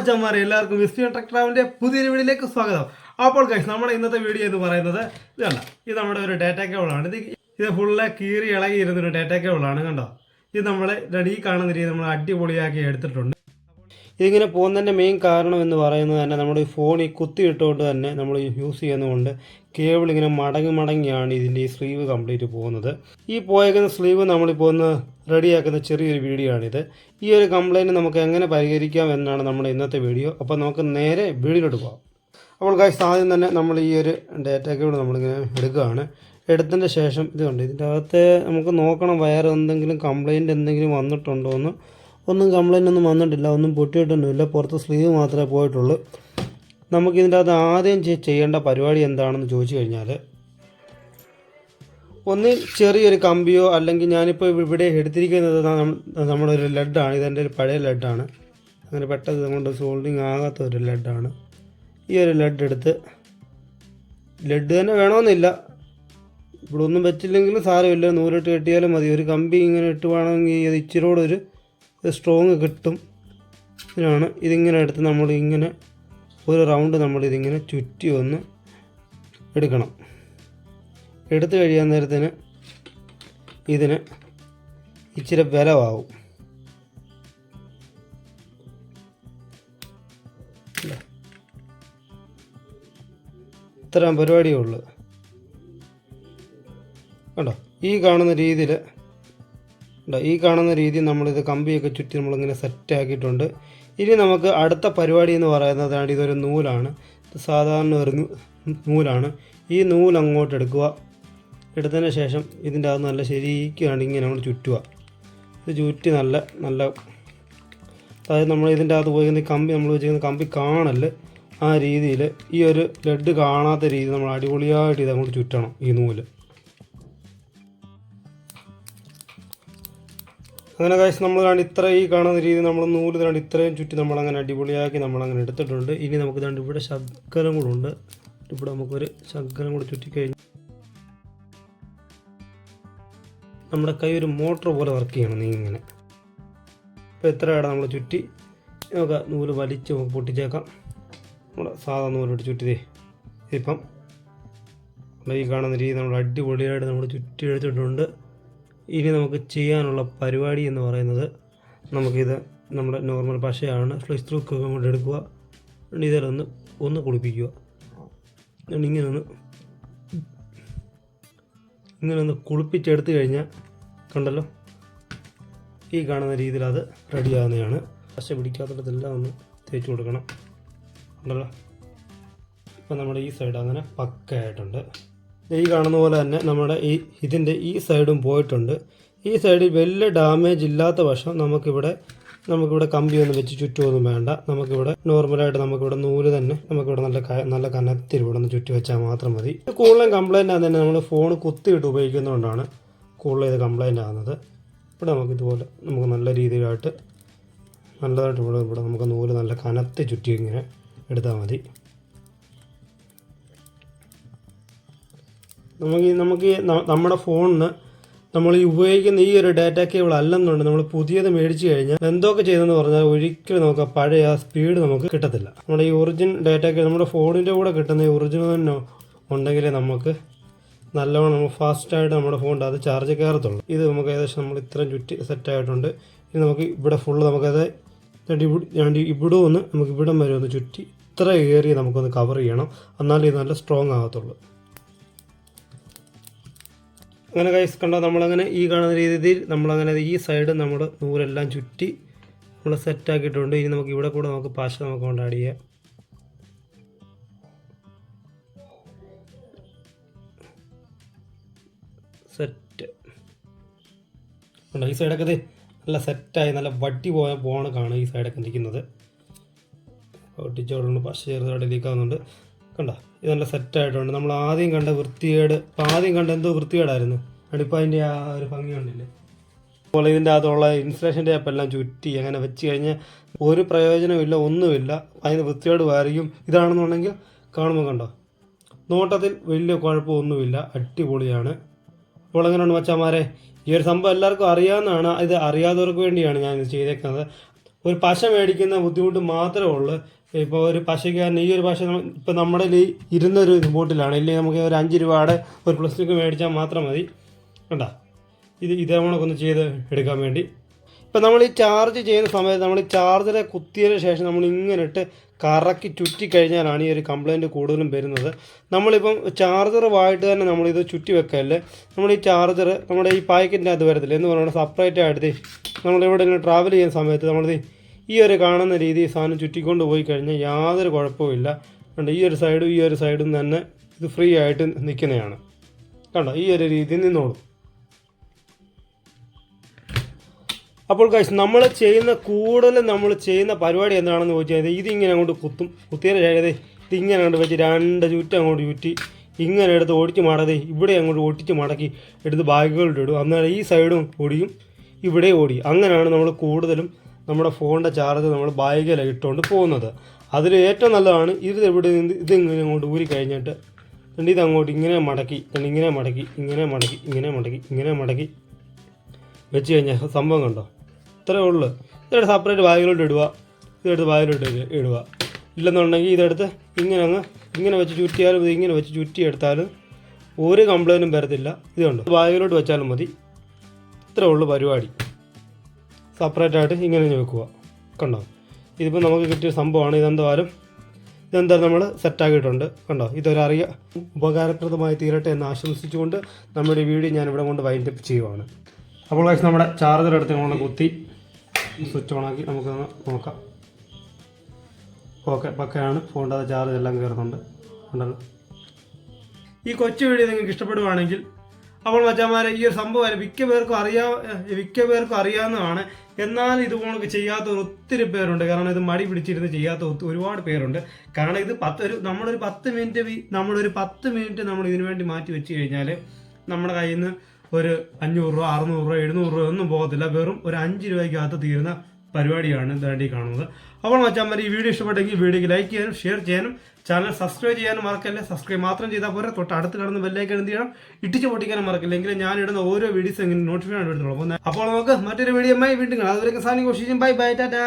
മച്ചന്മാരെ എല്ലാവർക്കും വിസ്ഫിയ ട്രക്ടറാവിന്റെ പുതിയൊരു വീഡിയോയിലേക്ക് സ്വാഗതം. അപ്പോൾ കഴിച്ച് നമ്മുടെ ഇന്നത്തെ വീഡിയോ എന്ന് പറയുന്നത് ഇതല്ല ഇത് നമ്മുടെ ഒരു ഡാറ്റ കേബിളാണ് ഇത് ഇത് ഫുള്ള് കീറി ഇളകി ഇരുന്നൊരു ഡാറ്റ കേബിളാണ് കണ്ടോ? ഇത് നമ്മൾ ഈ കാണുന്ന രീതി നമ്മൾ അടിപൊളിയാക്കി എടുത്തിട്ടുണ്ട്. ഇതിങ്ങനെ പോകുന്നതിന്റെ മെയിൻ കാരണം എന്ന് പറയുന്നത് തന്നെ നമ്മുടെ ഈ ഫോൺ ഈ കുത്തി ഇട്ടുകൊണ്ട് തന്നെ നമ്മൾ യൂസ് ചെയ്യുന്നതുകൊണ്ട് കേബിൾ ഇങ്ങനെ മടങ്ങി മടങ്ങിയാണ് ഇതിന്റെ ഈ സ്ലീവ് കംപ്ലീറ്റ് പോകുന്നത്. ഈ പോയേക്കുന്ന സ്ലീവ് നമ്മളിപ്പോൾ ഒന്ന് റെഡിയാക്കുന്ന ചെറിയൊരു വീഡിയോ ആണിത്. ഈ ഒരു കംപ്ലയിന്റ് നമുക്ക് എങ്ങനെ പരിഹരിക്കാം എന്നാണ് നമ്മുടെ ഇന്നത്തെ വീഡിയോ അപ്പോൾ നമുക്ക് നേരെ വീഡിയോയിലോട്ട് പോകാം അപ്പോൾ ഗൈസ് ആദ്യം തന്നെ നമ്മൾ ഈ ഒരു ഡേറ്റ കേബിൾ നമ്മളിങ്ങനെ എടുക്കുകയാണ്. എടുത്തതിന്റെ ശേഷം ഇതുണ്ട് ഇതിന്റെ അകത്ത് നമുക്ക് നോക്കണം വയർ എന്തെങ്കിലും കംപ്ലയിന്റ് എന്തെങ്കിലും വന്നിട്ടുണ്ടോ എന്ന് ഒന്നും കംപ്ലൈന്റ് ഒന്നും വന്നിട്ടില്ല ഒന്നും പൊട്ടിയിട്ടൊന്നുമില്ല. പുറത്ത് സ്ലീവ് മാത്രമേ പോയിട്ടുള്ളൂ. നമുക്കിതിന്റെ അകത്ത് ആദ്യം ചെയ്യേണ്ട പരിപാടി എന്താണെന്ന് ചോദിച്ചു കഴിഞ്ഞാൽ ഒന്ന് ചെറിയൊരു കമ്പിയോ അല്ലെങ്കിൽ ഞാനിപ്പോൾ ഇവിടെ എടുത്തിരിക്കുന്നത് നമ്മുടെ ഒരു ലെഡാണ് ഇതെന്റെ ഒരു പഴയ ലെഡാണ് അങ്ങനെ പെട്ടെന്ന് കൊണ്ട് സോൾഡിങ് ആകാത്ത ഒരു ലെഡാണ് ഈ ഒരു ലെഡ് എടുത്ത് ലെഡ് തന്നെ വേണമെന്നില്ല. ഇവിടെ ഒന്നും വെച്ചില്ലെങ്കിലും സാരമില്ല. നൂലിട്ട് കെട്ടിയാലും മതി. ഒരു കമ്പി ഇങ്ങനെ ഇട്ട് വേണമെങ്കിൽ കൂടെ ഒരു സ്ട്രോങ് കിട്ടും. ഇതിനാണ് ഇതിങ്ങനെ എടുത്ത് നമ്മൾ ഇങ്ങനെ ഒരു റൗണ്ട് നമ്മൾ ഇതിങ്ങനെ ചുറ്റി ഒന്ന് എടുക്കണം. എടുത്തു കഴിയാൻ നേരത്തിന് ഇതിന് ഇച്ചിരി ബലമാവും. ഇത്രയും പരിപാടിയേ ഉള്ളൂ. കണ്ടോ? ഈ കാണുന്ന രീതിയിൽ ഈ കാണുന്ന രീതി നമ്മളിത് കമ്പിയൊക്കെ ചുറ്റി നമ്മളിങ്ങനെ സെറ്റ് ആക്കിയിട്ടുണ്ട് ഇനി നമുക്ക് അടുത്ത പരിപാടി എന്ന് പറയുന്നത് ആണ് ഇതൊരു നൂലാണ്. സാധാരണ ഒരു നൂലാണ്. ഈ നൂൽ അങ്ങോട്ട് എടുക്കുക. എടുത്തതിന് ശേഷം ഇതിന്റെ അകത്ത് നല്ല ശരിക്കാണ് ഇങ്ങനെ നമ്മൾ ചുറ്റുക. ഇത് ചുറ്റി നല്ല നല്ല അതായത് നമ്മൾ ഇതിന്റെ അകത്ത് പോയി കമ്പി നമ്മൾ വെച്ചിരിക്കുന്ന കമ്പി കാണൽ ആ രീതിയിൽ ഈ ഒരു ലെഡ് കാണാത്ത രീതി നമ്മൾ അടിപൊളിയായിട്ട് ഇത് അങ്ങോട്ട് ചുറ്റണം ഈ നൂൽ. അങ്ങനെ കാശ് നമ്മൾ കണ്ട് ഇത്ര ഈ കാണുന്ന രീതി നമ്മൾ നൂൽ കണ്ട് ഇത്രയും ചുറ്റി നമ്മളങ്ങനെ അടിപൊളിയാക്കി നമ്മളങ്ങനെ എടുത്തിട്ടുണ്ട്. ഇനി നമുക്ക് കണ്ട് ഇവിടെ ശർക്കരം കൂടെ ഉണ്ട്. ഇവിടെ നമുക്കൊരു ശർക്കരം കൂടെ ചുറ്റിക്കഴിഞ്ഞ് നമ്മുടെ കൈ ഒരു മോട്ടർ പോലെ വർക്ക് ചെയ്യണം നീ ഇങ്ങനെ. ഇപ്പോൾ എത്ര ഇടം നമ്മൾ ചുറ്റി? നമുക്ക് നൂൽ വലിച്ച് നമുക്ക് പൊട്ടിച്ചേക്കാം. നമ്മുടെ സാധാ നൂലോട്ട് ചുറ്റിതേ ഇപ്പം ഈ കാണുന്ന രീതി നമ്മൾ അടിപൊളിയായിട്ട് നമ്മൾ ചുറ്റി എടുത്തിട്ടുണ്ട്. ഇനി നമുക്ക് ചെയ്യാനുള്ള പരിപാടി എന്ന് പറയുന്നത് നമുക്കിത് നമ്മുടെ നോർമൽ പശയാണ് ഫ്ലിസ് ത്രൂ കൊണ്ട് എടുക്കുക. ഇതിലൊന്ന് ഒന്ന് കുളിപ്പിക്കുക. ഇങ്ങനെ ഒന്ന് ഇങ്ങനെ ഒന്ന് കുളിപ്പിച്ചെടുത്ത് കഴിഞ്ഞാൽ കണ്ടല്ലോ? ഈ കാണുന്ന രീതിയിൽ അത് റെഡിയാകുന്നതാണ് പശ പിടിക്കാത്തിടത്തെല്ലാം ഒന്ന് തേച്ച് കൊടുക്കണം. ഉണ്ടല്ലോ ഇപ്പം നമ്മുടെ ഈ സൈഡ് അങ്ങനെ പക്കയായിട്ടുണ്ട് ഈ കാണുന്ന പോലെ തന്നെ നമ്മുടെ ഈ ഇതിന്റെ ഈ സൈഡും പോയിട്ടുണ്ട്. ഈ സൈഡിൽ വലിയ ഡാമേജ് ഇല്ലാത്ത പക്ഷം നമുക്കിവിടെ നമുക്കിവിടെ കമ്പിയൊന്നും വെച്ച് ചുറ്റുമൊന്നും വേണ്ട. നമുക്കിവിടെ നോർമലായിട്ട് നമുക്കിവിടെ നൂൽ തന്നെ നമുക്കിവിടെ നല്ല നല്ല കനത്തിൽ ഇവിടെ ഒന്ന് ചുറ്റി വെച്ചാൽ മാത്രം മതി. കൂടുതലും കംപ്ലൈന്റ് ആകുന്നത് നമ്മൾ ഫോൺ കുത്തിയിട്ട് ഉപയോഗിക്കുന്നതുകൊണ്ടാണ് കൂടുതൽ ഇത് കംപ്ലൈന്റ് ആകുന്നത്. ഇവിടെ നമുക്കിതുപോലെ നമുക്ക് നല്ല രീതിയിലായിട്ട് നല്ലതായിട്ട് ഇവിടെ ഇവിടെ നമുക്ക് നൂൽ നല്ല കനത്തി ചുറ്റി ഇങ്ങനെ എടുത്താൽ മതി. നമുക്ക് നമുക്ക് നമ്മുടെ ഫോണിന് നമ്മൾ ഈ ഉപയോഗിക്കുന്ന ഈ ഒരു ഡാറ്റ കേബിൾ അല്ലെന്നുണ്ട്. നമ്മൾ പുതിയത് മേടിച്ചു കഴിഞ്ഞാൽ എന്തൊക്കെ ചെയ്തെന്ന് പറഞ്ഞാൽ ഒരിക്കലും നമുക്ക് പഴയ ആ സ്പീഡ് നമുക്ക് കിട്ടത്തില്ല. നമ്മുടെ ഈ ഒറിജിൻ ഡാറ്റ കേബിൾ നമ്മുടെ ഫോണിന്റെ കൂടെ കിട്ടുന്ന ഈ ഒറിജിനൽ തന്നെ ഉണ്ടെങ്കിലേ നമുക്ക് നല്ലവണ്ണം നമ്മൾ ഫാസ്റ്റായിട്ട് നമ്മുടെ ഫോണിന്റെ അത് ചാർജ് കയറത്തുള്ളൂ ഇത് നമുക്ക് ഏകദേശം നമ്മൾ ഇത്രയും ചുറ്റി സെറ്റായിട്ടുണ്ട് ഇനി നമുക്ക് ഇവിടെ ഫുള്ള് നമുക്കത് ഇവിടെ ഇവിടെ ഒന്ന് നമുക്ക് ഇവിടം വരെ ഒന്ന് ചുറ്റി ഇത്ര ഏറിയ നമുക്കൊന്ന് കവർ ചെയ്യണം. എന്നാലേ ഇത് നല്ല സ്ട്രോങ് ആകത്തുള്ളൂ. അങ്ങനെ കൈസ് കണ്ടോ നമ്മളങ്ങനെ ഈ കാണുന്ന രീതിയിൽ നമ്മളങ്ങനെ ഈ സൈഡ് നമ്മൾ നൂലെല്ലാം ചുറ്റി നമ്മൾ സെറ്റാക്കിയിട്ടുണ്ട് ഇനി നമുക്ക് ഇവിടെ കൂടെ നമുക്ക് പാശ നമുക്ക് കൊണ്ടാഡ് ചെയ്യാം. സെറ്റ് ഈ സൈഡൊക്കെ നല്ല സെറ്റായി നല്ല വട്ടി പോയ പോണ കാണും ഈ സൈഡൊക്കെ നിൽക്കുന്നത്. ഒട്ടിച്ചോടുണ്ട് പശ ചെറുതായിട്ട് ലീക്കാവുന്നുണ്ട് കണ്ടോ ഇത് നല്ല സെറ്റായിട്ടുണ്ട് നമ്മൾ ആദ്യം കണ്ട വൃത്തികേട് ഇപ്പം ആദ്യം കണ്ട എന്തോ വൃത്തികേടായിരുന്നു. അതിന്റെ ആ ഒരു ഭംഗി കണ്ടില്ലേ? അപ്പോൾ ഇതിന്റെ അകത്തുള്ള ഇൻസുലേഷൻ ടാപ്പ് എല്ലാം ചുറ്റി അങ്ങനെ വെച്ച് കഴിഞ്ഞാൽ ഒരു പ്രയോജനമില്ല ഒന്നുമില്ല. അതിന് വൃത്തിയോട് വരയും ഇതാണെന്നുണ്ടെങ്കിൽ കാണുമ്പോൾ കണ്ടോ? നോട്ടത്തിൽ വലിയ കുഴപ്പമൊന്നുമില്ല. അടിപൊളിയാണ്. അപ്പോൾ എങ്ങനെയുണ്ട് മച്ചാമാരെ? ഈ ഒരു സംഭവം എല്ലാവർക്കും അറിയാവുന്നതാണ്. ഇത് അറിയാത്തവർക്ക് വേണ്ടിയാണ് ഞാൻ ഇത് ചെയ്തേക്കുന്നത്. ഒരു പശ മേടിക്കുന്ന ബുദ്ധിമുട്ട് മാത്രമേ ഉള്ളൂ. ഇപ്പോൾ ഒരു പശയ്ക്കാരൻ ഈ ഒരു പശ ഇപ്പോൾ നമ്മുടെ ഈ ഇരുന്നൊരു ബോട്ടിലാണ് ഇല്ലെങ്കിൽ നമുക്ക് ഒരു അഞ്ച് രൂപയുടെ ഒരു പ്ലാസ്റ്റിക് മേടിച്ചാൽ മാത്രം മതി. കണ്ടാ? ഇത് ഇതേ കണക്കൊന്ന് ചെയ്ത് എടുക്കാൻ വേണ്ടി. ഇപ്പം നമ്മൾ ഈ ചാർജ് ചെയ്യുന്ന സമയത്ത് നമ്മൾ ചാർജറെ കുത്തിയതിന് ശേഷം നമ്മൾ ഇങ്ങനെ ഇട്ട് കറക്കി ചുറ്റി കഴിഞ്ഞാലാണ് ഈ ഒരു കംപ്ലൈന്റ് കൂടുതലും വരുന്നത്. നമ്മളിപ്പം ചാർജറുമായിട്ട് തന്നെ നമ്മളിത് ചുറ്റി വെക്കല്ലേ? നമ്മൾ ഈ ചാർജർ നമ്മുടെ ഈ പാക്കറ്റിന്റെ അത് വരത്തില്ല? എന്ന് പറഞ്ഞാൽ സെപ്പറേറ്റ് ആയിട്ട് നമ്മളിവിടെ ട്രാവൽ ചെയ്യുന്ന സമയത്ത് നമ്മളിത് ഈ ഒരു കാണുന്ന രീതി സാധനം ചുറ്റിക്കൊണ്ട് പോയി കഴിഞ്ഞാൽ യാതൊരു കുഴപ്പവുമില്ല. കണ്ടോ ഈ ഒരു സൈഡും ഈ ഒരു സൈഡും തന്നെ ഇത് ഫ്രീ ആയിട്ട് നിൽക്കുന്നതാണ് കണ്ടോ ഈ ഒരു രീതിയിൽ നിന്നോളും. അപ്പോൾ കഴിച്ച് നമ്മൾ ചെയ്യുന്ന കൂടുതലും നമ്മൾ ചെയ്യുന്ന പരിപാടി എന്താണെന്ന് ചോദിച്ചു കഴിഞ്ഞാൽ ഇതിങ്ങനെ അങ്ങോട്ട് കുത്തും. കുത്തിയതിന് ശേഷം ഇതിങ്ങനെ അങ്ങോട്ട് വെച്ച് രണ്ട് ചുറ്റും അങ്ങോട്ട് ചുറ്റി ഇങ്ങനെ എടുത്ത് ഓടിച്ച് മടക്കി ഇവിടെ അങ്ങോട്ട് ഓടിച്ച് മടക്കി എടുത്ത് ഇടും. അന്നേരം ഈ സൈഡും ഓടിയും ഇവിടെ ഓടി അങ്ങനെയാണ് നമ്മൾ കൂടുതലും നമ്മുടെ ഫോണിന്റെ ചാർജ് നമ്മൾ ബാഗിലാണ് ഇട്ടുകൊണ്ട് പോകുന്നത്. അതിൽ ഏറ്റവും നല്ലതാണ് ഇത് എവിടെ നിന്ന് ഇത് ഇങ്ങനെ അങ്ങോട്ട് ഊരി കഴിഞ്ഞിട്ട് രണ്ട് അങ്ങോട്ട് ഇങ്ങനെ മടക്കി ഇങ്ങനെ മടക്കി ഇങ്ങനെ മടക്കി ഇങ്ങനെ മടക്കി ഇങ്ങനെ മടക്കി വെച്ച് കഴിഞ്ഞാൽ സംഭവം കണ്ടോ? ഇത്രേ ഉള്ളൂ. ഇതെടുത്ത് സെപ്പറേറ്റ് ബാഗിലോട്ട് ഇടുക. ഇതെടുത്ത് ബാഗിലോട്ട് ഇടുക- ഇല്ലെന്നുണ്ടെങ്കിൽ ഇതെടുത്ത് ഇങ്ങനെ അങ്ങ് ഇങ്ങനെ വെച്ച് ചുറ്റിയാലും ഇങ്ങനെ വെച്ച് ചുറ്റി എടുത്താലും ഒരു കംപ്ലൈന്റും വരത്തില്ല. ഇതുണ്ട് ബാഗിലോട്ട് വെച്ചാലും മതി. ഇത്രേ ഉള്ളൂ പരിപാടി. സെപ്പറേറ്റ് ആയിട്ട് ഇങ്ങനെ ഇങ്ങ് വെക്കുക. കണ്ടോ? ഇതിപ്പോൾ നമുക്ക് കിട്ടിയ സംഭവമാണ് ഇതെന്തായാലും ഇതെന്തായാലും നമ്മൾ സെറ്റാക്കിയിട്ടുണ്ട് കണ്ടോ? ഇതൊരറിയ ഉപകാരപ്രദമായി തീരട്ടെ എന്ന് ആശംസിച്ചുകൊണ്ട് നമ്മുടെ വീഡിയോ ഞാൻ ഇവിടെ കൊണ്ട് വൈൻഡപ്പ് ചെയ്യുവാണ്. അപ്പോൾ guys നമ്മുടെ ചാർജർ എടുത്ത് കൊണ്ട് കുത്തി സ്വിച്ച് ഓണാക്കി നമുക്കൊന്ന് നോക്കാം. ഓക്കെ പക്കയാണ്. ഫോണിന്റെ ചാർജ് എല്ലാം കയറുന്നുണ്ട്. ഉണ്ടല്ലോ ഈ കൊച്ചു വീഡിയോ നിങ്ങൾക്ക് ഇഷ്ടപ്പെടുവാണെങ്കിൽ അപ്പോൾ മച്ചാമാരെ ഈ ഒരു സംഭവം മിക്ക പേർക്കും അറിയാ മിക്ക പേർക്കും അറിയാവുന്നതാണ്. എന്നാൽ ഇതുപോലൊക്കെ ചെയ്യാത്ത ഒത്തിരി പേരുണ്ട്. കാരണം ഇത് മടി പിടിച്ചിരുന്ന് ചെയ്യാത്ത ഒരുപാട് പേരുണ്ട്. കാരണം ഇത് പത്ത് ഒരു നമ്മളൊരു പത്ത് മിനിറ്റ് നമ്മളൊരു പത്ത് മിനിറ്റ് നമ്മൾ ഇതിനു വേണ്ടി മാറ്റി വെച്ച് കഴിഞ്ഞാൽ നമ്മുടെ കയ്യിൽ നിന്ന് ഒരു അഞ്ഞൂറ് രൂപ അറുന്നൂറ് രൂപ എഴുന്നൂറ് രൂപ ഒന്നും പോകത്തില്ല. വെറും ഒരു അഞ്ച് രൂപയ്ക്കകത്ത് തീരുന്ന പരിപാടിയാണ് ഇതാണ്ടി കാണുന്നത്. അപ്പോൾ മച്ചാന്മാർ ഈ വീഡിയോ ഇഷ്ടപ്പെട്ടെങ്കിൽ വീഡിയോക്ക് ലൈക്ക് ചെയ്യാനും ഷെയർ ചെയ്യാനും ചാനൽ സബ്സ്ക്രൈബ് ചെയ്യാനും മറക്കല്ലേ? സബ്സ്ക്രൈബ് മാത്രം ചെയ്താൽ പോരെ. തൊട്ട് അടുത്ത് കിടന്ന് ബെല്ലേക്ക് എന്ത് ചെയ്യണം? ഇട്ടിച്ച് പൊട്ടിക്കാനും മറക്കില്ല? എങ്കിലും ഞാൻ ഇടുന്ന ഓരോ വീഡിയോസ് എങ്ങനെ നോട്ടിഫിക്കേഷൻ എടുത്തോളൂ അപ്പോൾ നമുക്ക് മറ്റൊരു വീഡിയോ വീണ്ടും കാണാം. അതുവരെ സാധനം കോഷിച്ചും ബൈ ബൈ ടാറ്റാ.